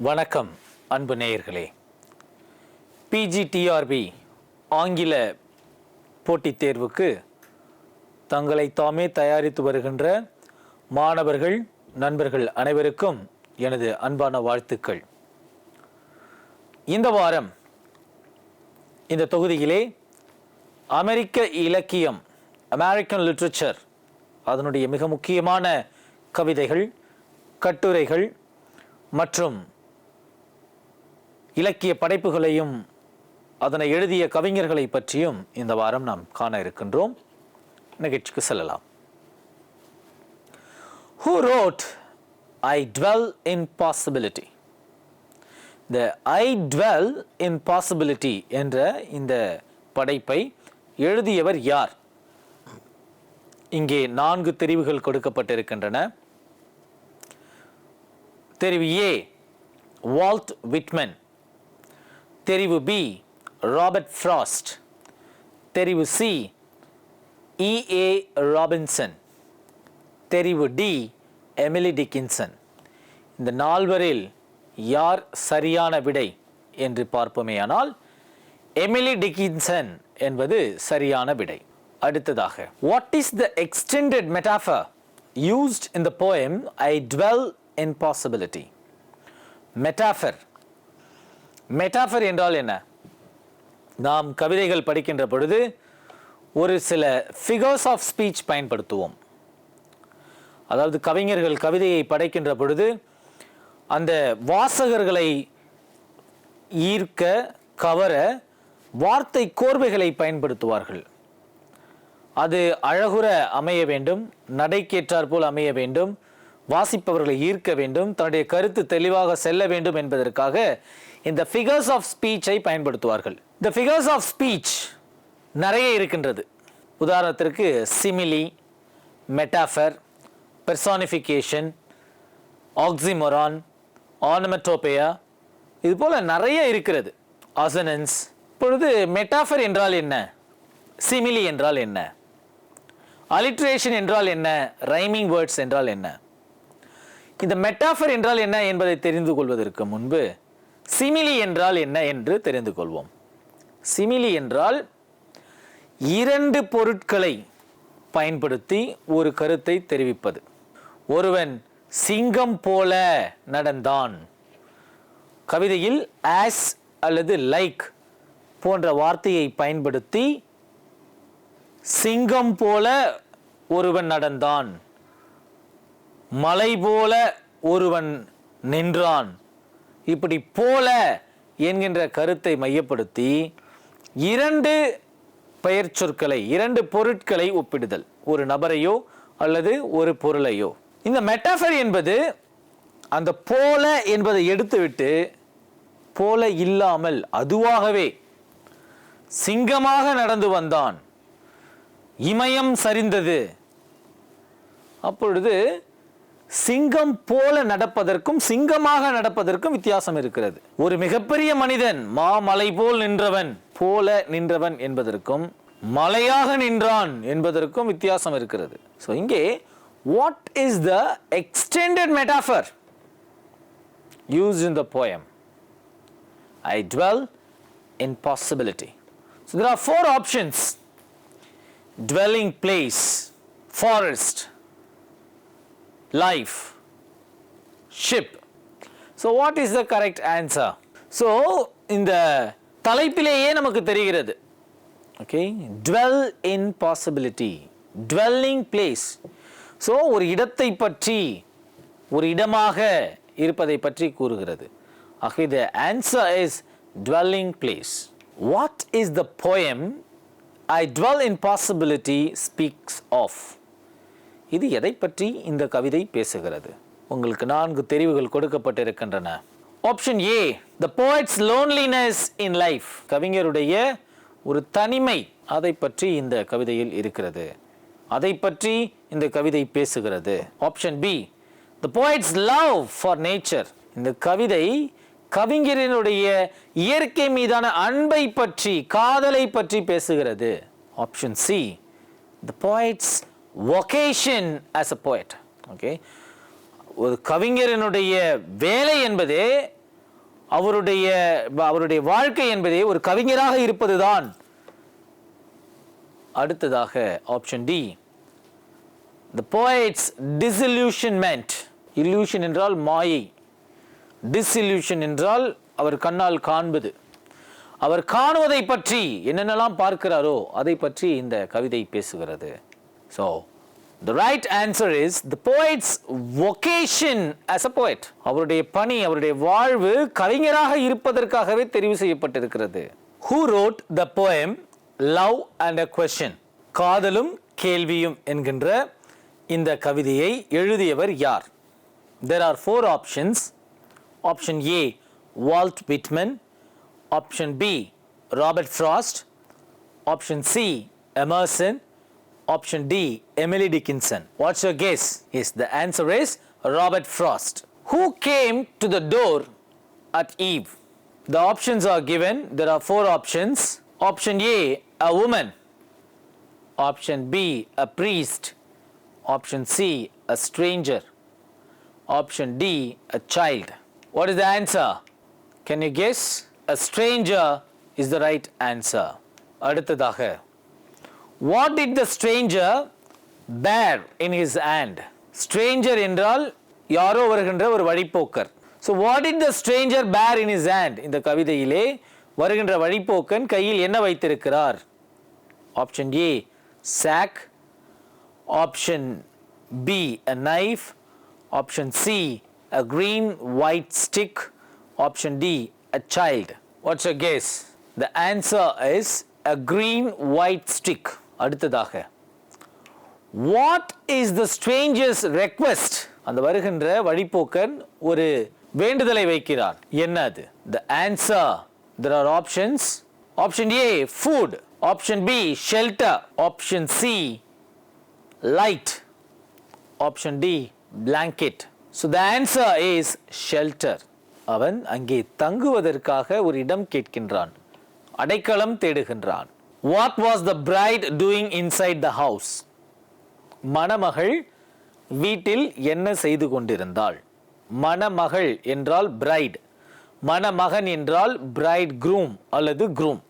வணக்கம் அன்பு நேயர்களே. பிஜிடிஆர்பி ஆங்கில போட்டித் தேர்வுக்கு தங்களை தாமே தயாரித்து வருகின்ற மாணவர்கள் நண்பர்கள் அனைவருக்கும் எனது அன்பான வாழ்த்துக்கள். இந்த வாரம் இந்த தொகுதியிலே அமெரிக்க இலக்கியம் அமெரிக்கன் லிட்ரேச்சர் அதனுடைய மிக முக்கியமான கவிதைகள் கட்டுரைகள் மற்றும் இலக்கிய படைப்புகளையும் அதனை எழுதிய கவிஞர்களை பற்றியும் இந்த வாரம் நாம் காண இருக்கின்றோம். நிகழ்ச்சிக்கு செல்லலாம். Who wrote I dwell in possibility இந்த ஐ டுவெல் இன் பாசிபிலிட்டி என்ற இந்த படைப்பை எழுதியவர் யார்? இங்கே நான்கு தெரிவுகள் கொடுக்கப்பட்டிருக்கின்றன. தெரிவு ஏ வால்ட் விட்மன் தெரிவு பி ராபர்ட் ஃப்ராஸ்ட் தெரிவு சி இஏ ராபின்சன் தெரிவு டி எமிலி டிக்கின்சன் இந்த நால்வரில் யார் சரியான விடை என்று பார்ப்போமேயானால் எமிலி டிக்கின்சன் என்பது சரியான விடை. அடுத்ததாக what is the extended metaphor used in the poem I dwell in possibility metaphor metaphor என்றால் என்ன? நாம் கவிதைகள் படிக்கின்ற பொழுது ஒரு சில ஃபிகர்ஸ் ஆஃப் ஸ்பீச் பயன்படுத்துவோம். அதாவது கவிஞர்கள் கவிதையை படைக்கின்ற பொழுது அந்த வாசகர்களை ஈர்க்க கவர வார்த்தை கோர்வைகளை பயன்படுத்துவார்கள். அது அழகுற அமைய வேண்டும் நடைக்கேற்றாற்போல் அமைய வேண்டும் வாசிப்பவர்களை ஈர்க்க வேண்டும் தன்னுடைய கருத்து தெளிவாக செல்ல வேண்டும் என்பதற்காக இந்த ஃபிகர்ஸ் ஆஃப் ஸ்பீச்சை பயன்படுத்துவார்கள். இந்த ஃபிகர்ஸ் ஆஃப் ஸ்பீச் நிறைய இருக்கின்றது. உதாரணத்திற்கு சிமிலி மெட்டாஃபர் பெர்சானிஃபிகேஷன் ஆக்சிமொரான் ஆர்னமெட்டோபேயா இது போல் நிறைய இருக்கிறது. அசனன்ஸ் இப்பொழுது மெட்டாஃபர் என்றால் என்ன? சிமிலி என்றால் என்ன? அலிட்ரேஷன் என்றால் என்ன? ரைமிங் வேர்ட்ஸ் என்றால் என்ன? இந்த மெட்டாஃபர் என்றால் என்ன என்பதை தெரிந்து கொள்வதற்கு முன்பு சிமிலி என்றால் என்ன என்று தெரிந்து கொள்வோம். சிமிலி என்றால் இரண்டு பொருட்களை பயன்படுத்தி ஒரு கருத்தை தெரிவிப்பது. ஒருவன் சிங்கம் போல நடந்தான். கவிதையில் ஆஸ் அல்லது லைக் போன்ற வார்த்தையை பயன்படுத்தி சிங்கம் போல ஒருவன் நடந்தான். மலை போல ஒருவன் நின்றான். இப்படி போல என்கின்ற கருத்தை மையப்படுத்தி இரண்டு பெயர் சொற்களை இரண்டு பொருட்களை ஒப்பிடுதல். ஒரு நபரையோ அல்லது ஒரு பொருளையோ. இந்த மெட்டாஃபர் என்பது அந்த போல என்பதை எடுத்துவிட்டு போல இல்லாமல் அதுவாகவே சிங்கமாக நடந்து வந்தான். இமயம் சரிந்தது. அப்பொழுது சிங்கம் போல நடப்பதற்கும் சிங்கமாக நடப்பதற்கும் வித்தியாசம் இருக்கிறது. ஒரு மிகப்பெரிய மனிதன் மாமலை போல் நின்றவன் போல நின்றவன் என்பதற்கும் மலையாக நின்றான் என்பதற்கும் வித்தியாசம் இருக்கிறது. ஸோ இங்கே what is the extended metaphor use in the poem I dwell in possibility So there are four options dwelling place forest life, ship. So what is the correct answer? So இந்த தலைப்பிலேயே நமக்கு தெரிகிறது okay dwell in possibility dwelling place so ஒரு இடத்தை பற்றி ஒரு இடமாக இருப்பதை பற்றி கூறுகிறது ஆக the answer is dwelling place what is the poem I dwell in possibility speaks of இது எதை பற்றி இந்த கவிதை பேசுகிறது? உங்களுக்கு நான்கு தெரிவுகள் கொடுக்கப்பட்டிருக்கின்றன. Option A the poet's loneliness in life கவிஞருடைய ஒரு தனிமை அதை பற்றி இந்த கவிதையில் இருக்கிறது. அதை பற்றி இந்த கவிதை பேசுகிறது. Option B the poet's love for nature இந்த கவிதை கவிஞரினுடைய இயற்கை மீதான அன்பை பற்றி காதலை பற்றி பேசுகிறது. Option C the poet's vocation as a poet okay ஒரு கவிஞரினுடைய வேலை என்பதே அவருடைய அவருடைய வாழ்க்கை என்பதே ஒரு கவிஞராக இருப்பதுதான். அடுத்ததாக option D the poet's disillusionment. Illusion என்றால் மாயை. டிஸ்இல்யூஷன் என்றால் அவர் கண்ணால் காண்பது. அவர் காணுவதை பற்றி என்னென்னலாம் பார்க்கிறாரோ அதை பற்றி இந்த கவிதை பேசுகிறது. So the right answer is the poet's vocation as a poet அவருடைய பணி அவருடைய வாழ்வு கவிஞராக இருப்பதற்காகவே தெரிவு செய்யப்பட்டிருக்கிறது who wrote the poem love and a question காதலும் கேள்வியும் என்கின்ற இந்த கவிதையை எழுதியவர் யார் there are four options option A Walt Whitman option B Robert Frost option C Emerson option D Emily Dickinson what's your guess yes the answer is Robert Frost who came to the door at eve the options are given there are four options option A a woman option B a priest option C a stranger option D a child what is the answer can you guess a stranger is the right answer அடுத்ததாக what it the stranger bear in his hand stranger என்றால் யாரோ வருகின்ற ஒரு வழிப்போக்கர் so what it the stranger bear in is hand இந்த கவிதையிலே வருகின்ற வழிப்போக்கன் கையில் என்ன வைத்திருக்கிறார் option A chalk option B a knife option C a green white stick option D a child what's a guess the answer is a green white stick அடுத்ததாக what is the stranger's request அந்த வருகின்ற வழிபோக்கன் ஒரு வேண்டுதலை வைக்கிறார் என்ன அது the answer there are options option A food option B shelter option C light option D blanket so the answer is shelter அவன் அங்கே தங்குவதற்காக ஒரு இடம் கேட்கின்றான் அடைக்கலம் தேடுகின்றான் what was the bride doing inside the house மணமகள் வீட்டில் என்ன செய்து கொண்டிருந்தாள் மணமகள் என்றால் பிரைட் மணமகன் என்றால் பிரைட் க்ரூம் அல்லது groom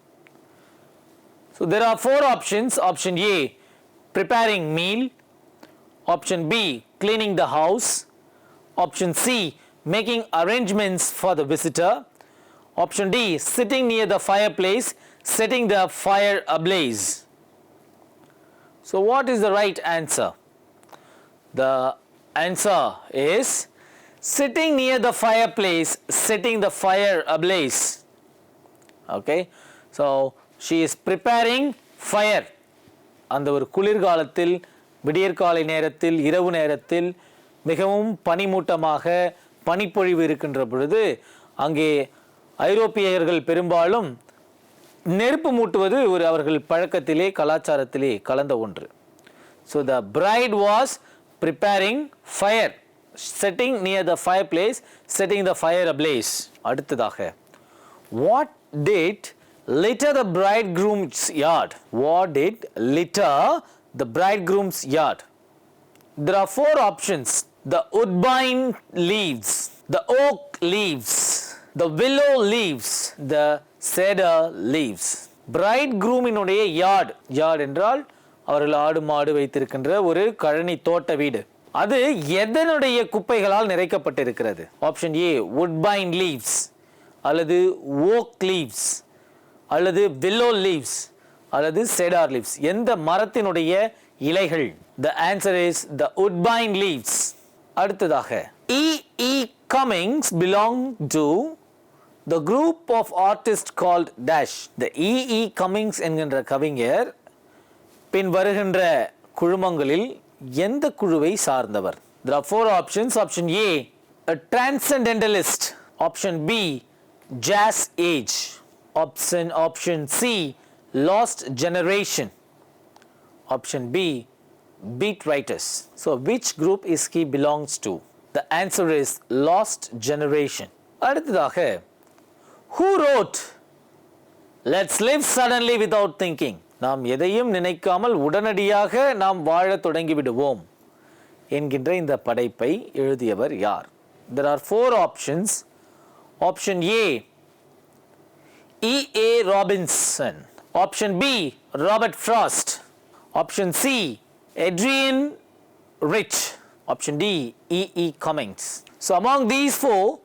so there are four options option A preparing meal option B cleaning the house option C making arrangements for the visitor option D sitting near the fireplace setting the fire ablaze so what is the right answer the answer is sitting near the fireplace setting the fire ablaze okay so she is preparing fire அந்த ஒரு குளிர்காலத்தில் விடியற்காலை நேரத்தில் இரவு நேரத்தில் மிகவும் பனிமூட்டமாக பனிப்பொழிவு இருக்கின்ற பொழுது அங்கே ஐரோப்பியர்கள் பெரும்பாலும் நெருப்பு மூட்டுவது ஒரு அவர்கள் பழக்கத்திலே கலாச்சாரத்திலே கலந்த ஒன்று. So the bride was preparing fire setting near the fireplace setting the fire ablaze அடுத்ததாக what did litter the bridegroom's yard what did litter the bridegroom's yard there are four options the woodbine leaves the oak leaves the willow leaves the cedar leaves bride குரூமினுடைய yard yard என்றால் அவர்கள் ஆடு மாடு வைத்திருக்கின்ற ஒரு கழனி தோட்ட வீடு. அது எதனுடைய குப்பைகளால் நிறைக்கப்பட்டிருக்கிறது? ஆப்ஷன் ஏ உட்பைன் லீவ்ஸ் அல்லது ஓக் லீவ்ஸ் அல்லது வில்லோ லீவ்ஸ் அல்லது செடார் லீவ்ஸ் எந்த மரத்தினுடைய இலைகள்? The answer is the woodbine leaves அடுத்ததாக E E Cummings belong to the group of artist called dash the E E Cummings என்கின்ற கவிஞர் பின் வருகின்ற குழுமங்களில் எந்த குழுவை சார்ந்தவர் there are four options option A a transcendentalist option B jazz age option option C lost generation option B beat writers so which group is he belongs to the answer is lost generation அடுத்ததாக who wrote let's live suddenly without thinking நாம் எதையும் நினைக்காமல் உடனடியாக நாம் வாழத் தொடங்கி விடுவோம் என்கின்ற இந்த படைப்பை எழுதியவர் யார் there are four options Option A, E.A. Robinson. Option B, Robert Frost. Option C, Adrian Rich. Option D, E.E. Cummings. So, among these four,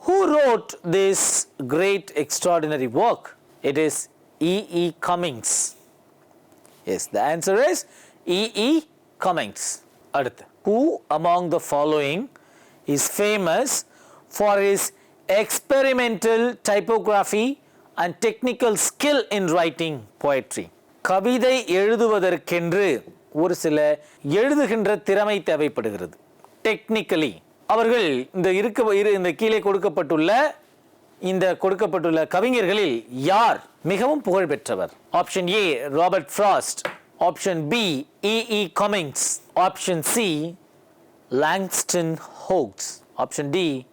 who wrote this great extraordinary work? It is E. E. Cummings. Yes, the answer is E. E. Cummings. அடுத்து Who among the following is famous for his experimental typography and technical skill in writing poetry? கவிதை எழுதுவதற்கென்று ஒரு சில எழுதுகின்ற திறமை தேவைப்படுகிறது technically அவர்கள் இந்த இருக்க இந்த கீழே கொடுக்கப்பட்டுள்ள இந்த கொடுக்கப்பட்டுள்ள கவிஞர்களில் யார் மிகவும் புகழ் பெற்றவர்? Option A Robert Frost option B E E Cummings option C Langston Hughes option D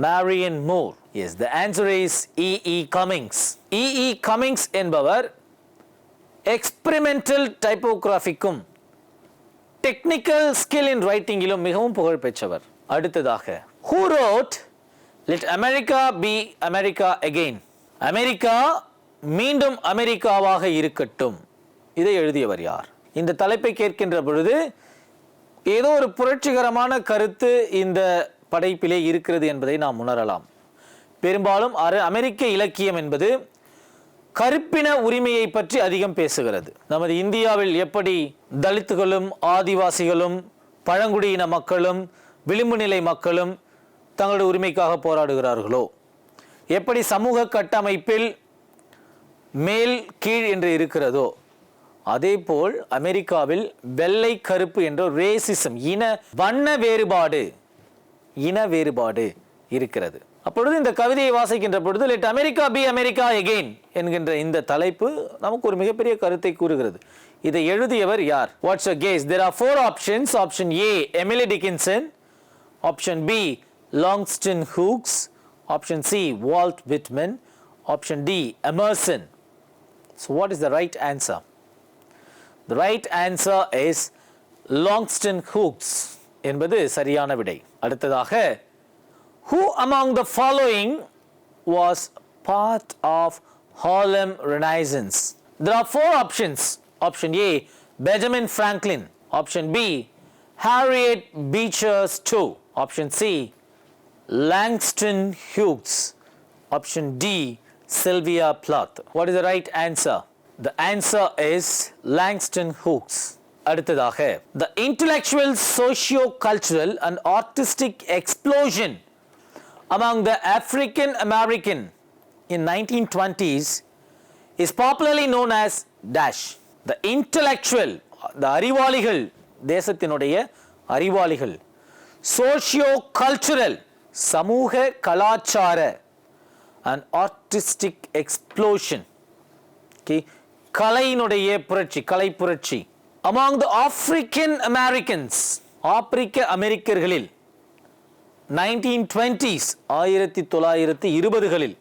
Marianne Moore yes the answer is E E Cummings E E Cummings என்பவர் எக்ஸ்பிரிமெண்டல் டைப்போகிராஃபிக்கும் டெக்னிக்கல் ஸ்கில் இன் ரைட்டிங்கிலும் மிகவும் புகழ் பெற்றவர். அடுத்ததாக who wrote let America be America again America மீண்டும் அமெரிக்காவாக இருக்கட்டும். இதை எழுதியவர் யார்? இந்த தலைப்பை கேட்கின்ற பொழுது ஏதோ ஒரு புரட்சிகரமான கருத்து இந்த படைப்பிலே இருக்கிறது என்பதை நாம் உணரலாம். பெரும்பாலும் அர- அமெரிக்க இலக்கியம் என்பது கருப்பின உரிமையை பற்றி அதிகம் பேசுகிறது. நமது இந்தியாவில் எப்படி தலித்துகளும் ஆதிவாசிகளும் பழங்குடியின மக்களும் விளிம்பு நிலை மக்களும் தங்களுடைய உரிமைக்காக போராடுகிறார்களோ? எப்படி சமூக கட்டமைப்பில் மேல் கீழ் என்று இருக்கிறதோ அதேபோல் அமெரிக்காவில் வெள்ளை கருப்பு என்ற ரேசிசம் இன வண்ண வேறுபாடு இன வேறுபாடு இருக்கிறது. அப்பொழுது இந்த கவிதையை வாசிக்கின்ற பொழுது let America be America again என்கின்ற இந்த தலைப்பு நமக்கு ஒரு மிகப்பெரிய கருத்தை கூறுகிறது. இதை எழுதியவர் யார்? What's a guess there are four options option A Emily Dickinson option B Langston Hughes option C Walt Whitman option D Emerson so what is the right answer The right answer is Longston Hooks என்பது சரியான விடை அடுத்ததாக Who among the following was part of Harlem Renaissance? There are four options. Option A, Benjamin Franklin. Option B, Harriet Beecher Stowe. Option C, Langston Hughes option D Sylvia Plath what is the right answer the answer is Langston Hughes அடுத்ததாக the intellectual socio cultural and artistic explosion among the African American in 1920s is popularly known as dash the intellectual the அறிவாளிகள் தேசத்தினுடைய அறிவாளிகள் socio cultural சமூக கலாச்சார and artistic explosion okay கலையினுடைய புரட்சி கலை புரட்சி. அமாங் த ஆப்பிரிக்கன் அமெரிக்கன்ஸ் ஆப்பிரிக்க அமெரிக்கர்களில் நைன்டீன் டுவெண்ட்டீஸ் ஆயிரத்தி தொள்ளாயிரத்தி இருபதுகளில்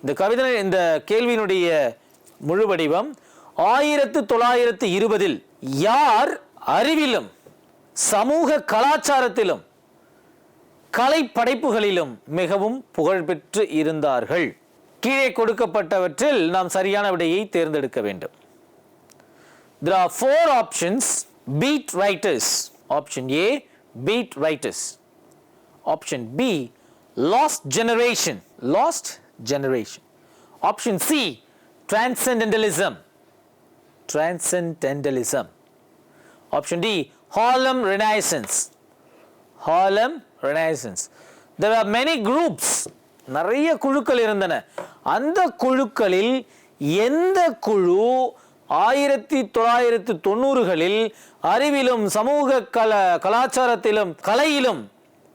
இந்த கவிதை இந்த கேள்வியினுடைய முழு வடிவம் ஆயிரத்து தொள்ளாயிரத்து இருபதில் யார் அறிவிலும் சமூக கலாச்சாரத்திலும் கலை படைப்புகளிலும் மிகவும் புகழ்பெற்று இருந்தார்கள் கீழே கொடுக்கப்பட்டவற்றில் நாம் சரியான விடையை தேர்ந்தெடுக்க வேண்டும் There are four options beat writers. Option A beat writers. Option B lost generation. Lost generation. Option C transcendentalism. Transcendentalism. Option D Harlem Renaissance. Harlem Renaissance. There are many groups நிறைய குழுக்கள் இருந்தன. அந்த குழுக்களில் எந்த குழு ஆயிரத்தி தொள்ளாயிரத்தி தொண்ணூறுகளில் அறிவிலும் சமூக கல கலாச்சாரத்திலும் கலையிலும்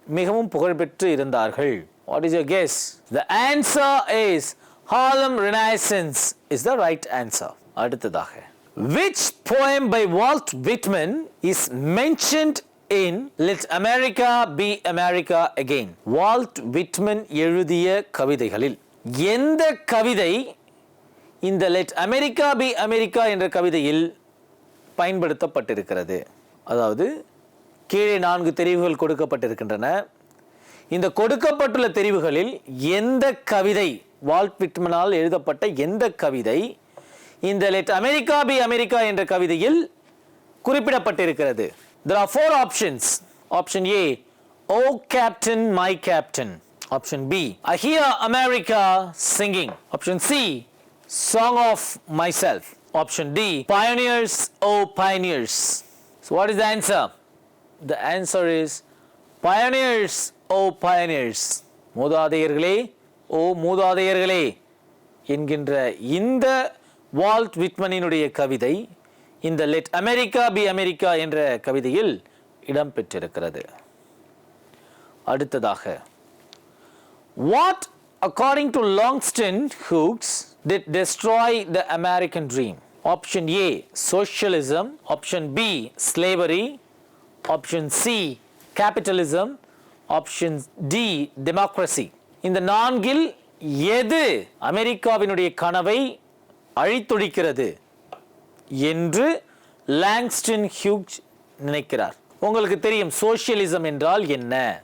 மிகவும் புகழ்பெற்று இருந்தார்கள். What is your guess the answer is Harlem Renaissance is the right answer அடுத்ததாக. Which poem by Walt Whitman is mentioned in Let America Be America Again? Walt Whitman எழுதிய கவிதைகளில் எந்த கவிதை இந்த லெட் அமெரிக்கா பி அமெரிக்கா என்ற கவிதையில் பயன்படுத்தப்பட்டிருக்கிறது? அதாவது கீழே நான்கு தெரிவுகள் கொடுக்கப்பட்டிருக்கின்றன. இந்த கொடுக்கப்பட்டுள்ள தெரிவுகளில் எந்த கவிதை வால்ட் விட்மனால் எழுதப்பட்ட எந்த கவிதை இந்த லெட் அமெரிக்கா பி அமெரிக்கா என்ற கவிதையில் குறிப்பிடப்பட்டிருக்கிறது? There are four options option a oh captain my captain option b i hear america singing option c song of myself option d pioneers oh pioneers so what is the answer the answer is pioneers oh pioneers மூதாதையர்களே ஓ மூதாதையர்களே என்கின்ற இந்த Walt விட்மனினுடைய கவிதை இந்த let America be America என்ற கவிதையில் இடம் பெற்றிருக்கிறது அடுத்ததாக what according to Langston Hughes did destroy the American dream option A socialism option B slavery option C capitalism option D democracy இந்த நான்கில் எது அமெரிக்காவினுடைய கனவை அழித்தொழிக்கிறது என்று லாங்ஸ்டன் ஹியூஜ் நினைக்கிறார். உங்களுக்கு தெரியும் சோஷியலிசம் என்றால் என்ன?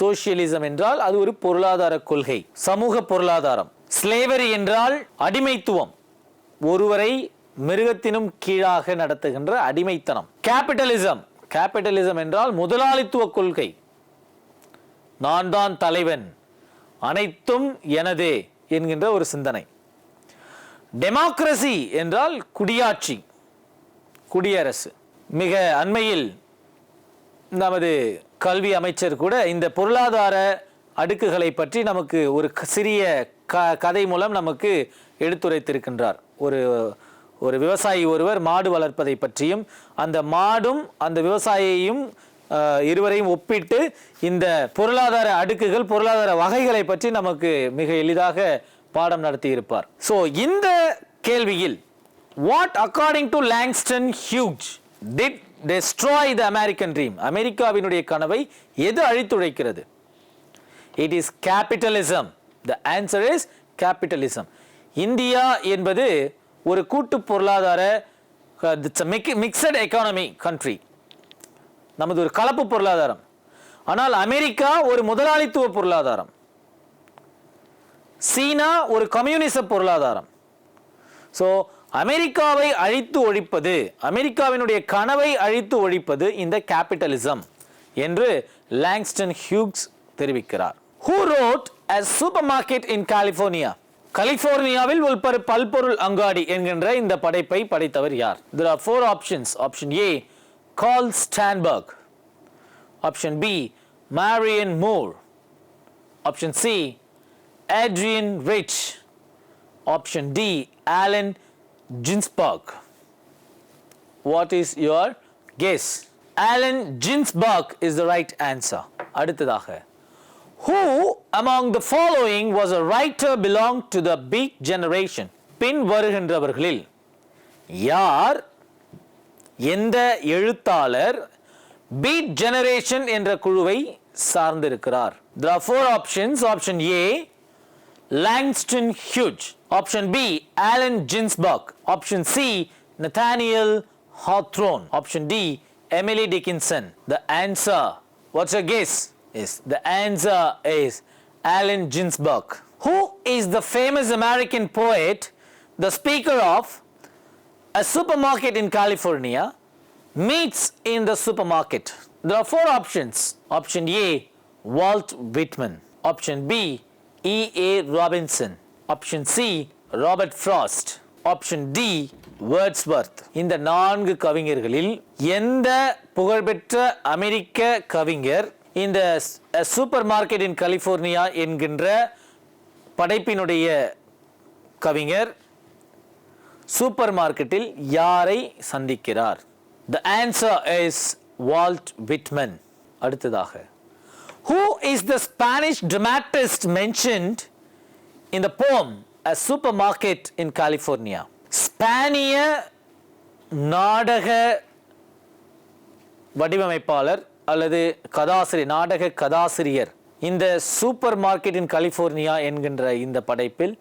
சோஷியலிசம் என்றால் அது ஒரு பொருளாதார கொள்கை சமூக பொருளாதாரம். ஸ்லேவரி என்றால் அடிமைத்துவம் ஒருவரை மிருகத்தினும் கீழாக நடத்துகின்ற அடிமைத்தனம். கேபிட்டலிசம் கேபிட்டலிசம் என்றால் முதலாளித்துவ கொள்கை. நான் தான் தலைவன் அனைத்தும் எனதே என்கின்ற ஒரு சிந்தனை. டெமோக்ரசி என்றால் குடியாட்சி குடியரசு. மிக அண்மையில் நமது கல்வி அமைச்சர் கூட இந்த பொருளாதார அடுக்குகளை பற்றி நமக்கு ஒரு க- சிறிய க கதை மூலம் நமக்கு எடுத்துரைத்திருக்கின்றார். ஒரு ஒரு விவசாயி ஒருவர் மாடு வளர்ப்பதை பற்றியும் அந்த மாடும் அந்த விவசாயியையும் இருவரையும் ஒப்பிட்டு இந்த பொருளாதார அடுக்குகள் பொருளாதார வகைகளை பற்றி நமக்கு மிக எளிதாக பாடம் நடத்தியிருப்பார். ஸோ இந்த கேள்வியில் what according to Langston Hughes did destroy the American dream அமெரிக்காவினுடைய கனவை எது அழித்துழைக்கிறது? It is capitalism the answer is capitalism India என்பது ஒரு கூட்டு பொருளாதார மிக்சட் எக்கானமி கண்ட்ரி நமது ஒரு கலப்பு பொருளாதாரம். ஆனால் அமெரிக்கா ஒரு முதலாளித்துவ பொருளாதாரம். சீனா ஒரு கம்யூனிச பொருளாதாரம். ஸோ அமெரிக்காவை அழித்து ஒழிப்பது அமெரிக்காவினுடைய கனவை அழித்து ஒழிப்பது இந்த கேபிட்டலிசம் என்று லாங்ஸ்டன் ஹியூக்ஸ் தெரிவிக்கிறார். Who wrote a supermarket in California கலிபோர்னியாவில் உள்பரு பல்பொருள் அங்காடி என்கின்ற இந்த படைப்பை படைத்தவர் யார்? There are four options option A Carl Sandburg option B Marianne Moore. Option C Adrienne Rich option D Allen Ginsberg. What is your guess? Alan Ginsberg is the right answer. அடுத்ததாக Who among the following was a writer belonged to the big generation? பின் வருகின்றவர்களில் யார் எந்த எழுத்தாளர் beat generation என்ற குழுவை சார்ந்திருக்கிறார் There are four options. Option A, Langston Option B, Allen Ginsberg. Option C, Nathaniel Hawthorne. Option D, Emily Dickinson. The answer, what's your guess? Is the answer is Allen Ginsberg. Who is the famous American poet, the speaker of a supermarket in California meets in the supermarket. There are four options. Option A, Walt Whitman. Option B, E.A. Robinson. Option C Robert Frost option D Wordsworth இந்த நான்கு கவிஞர்களில் எந்த புகழ்பெற்ற அமெரிக்க கவிஞர் இந்த super market இன் California என்கின்ற படைப்பினுடைய கவிஞர் super மார்க்கெட்டில் யாரை சந்திக்கிறார்? The answer is Walt Whitman அடுத்ததாக who is the Spanish dramatist mentioned in the poem a supermarket in california. ஸ்பானிய நாடக வடிவமைப்பாளர் அல்லது கதாசிரியர் நாடக கதாசிரியர் இந்த சூப்பர் மார்க்கெட் இன் கலிஃபோர்னியா என்கின்ற இந்த படைப்பில்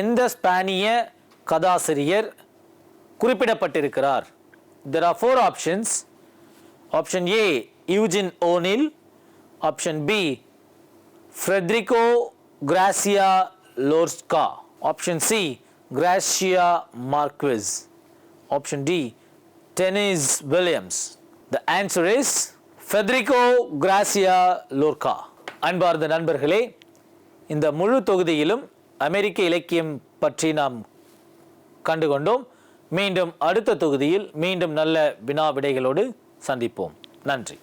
எந்த ஸ்பானிய கதாசிரியர் குறிப்பிடப்பட்டிருக்கிறார்? There are four options option A Eugene O'Neill option B Federico Garcia Lorca. Option C Garcia Marquez option D Tennessee Williams the answer is Federico Garcia Lorca அன்பார்ந்த நண்பர்களே இந்த முழு தொகுதியிலும் அமெரிக்க இலக்கியம் பற்றி நாம் கண்டுகொண்டோம். மீண்டும் அடுத்த தொகுதியில் மீண்டும் நல்ல வினா விடைகளோடு சந்திப்போம். நன்றி.